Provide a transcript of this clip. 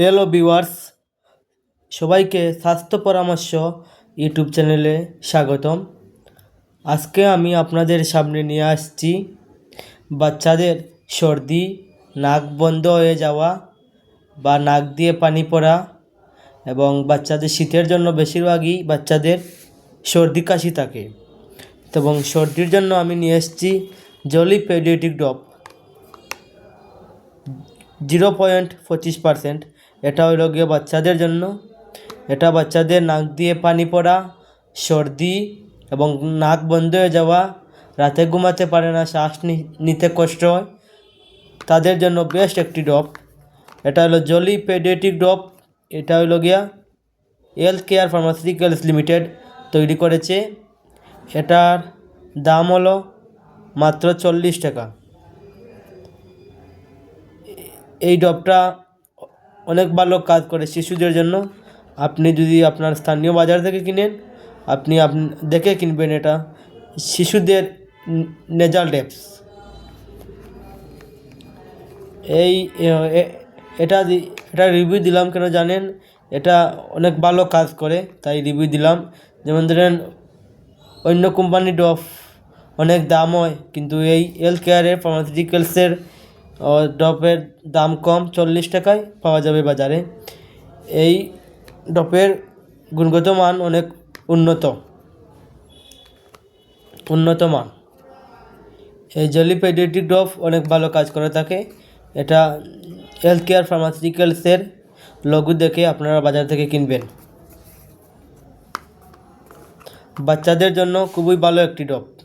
Hello viewers, সবাইকে স্বাস্থ্য পরামর্শ ইউটিউব চ্যানেলে স্বাগতম। আজকে আমি আপনাদের সামনে নিয়ে আসছি বাচ্চাদের সর্দি, নাক বন্ধ হয়ে যাওয়া বা নাক দিয়ে পানি পড়া এবং বাচ্চাদের শীতের জন্য বেশিরভাগই বাচ্চাদের সর্দি কাশি থাকে। এবং সর্দির জন্য আমি নিয়ে এসেছি jolly paediatric drop. Zero point পঁচিশ পার্সেন্ট এটা হইল গিয়ে বাচ্চাদের জন্য। এটা বাচ্চাদের নাক দিয়ে পানি পড়া, সর্দি এবং নাক বন্ধ হয়ে যাওয়া, রাতে ঘুমাতে পারে না, শ্বাস নিতে কষ্ট হয়, তাদের জন্য বেস্ট একটি ড্রপ এটা হলো জলি পেডিয়াট্রিক ড্রপ এটা হইল গিয়া হেলথ কেয়ার ফার্মাসিউটিক্যালস লিমিটেড তৈরি করেছে। এটার দাম হলো মাত্র চল্লিশ টাকা। এই ডবটা অনেক ভালো কাজ করে শিশুদের জন্য। আপনি যদি আপনার স্থানীয় বাজার থেকে কিনেন, আপনি দেখে কিনবেন এটা শিশুদের নেজাল ডেপস এই এটা এটা রিভিউ দিলাম কেন জানেন? এটা অনেক ভালো কাজ করে, তাই রিভিউ দিলাম। যেমন ধরেন, অন্য কোম্পানি ডফ অনেক দাম হয়, কিন্তু এই হেলথ কেয়ারের ফার্মাসিউটিক্যালসের ডপের দাম কম, চল্লিশ টাকায় পাওয়া যাবে বাজারে। এই ডপের গুণগত মান অনেক উন্নত। উন্নত মান। এই জলি পেডিয়াট্রিক ড্রপ অনেক ভালো কাজ করে থাকে। এটা হেলথ কেয়ার ফার্মাসিউটিক্যালসের লঘু দেখে আপনারা বাজার থেকে কিনবেন। বাচ্চাদের জন্য খুবই ভালো একটি ড্রপ।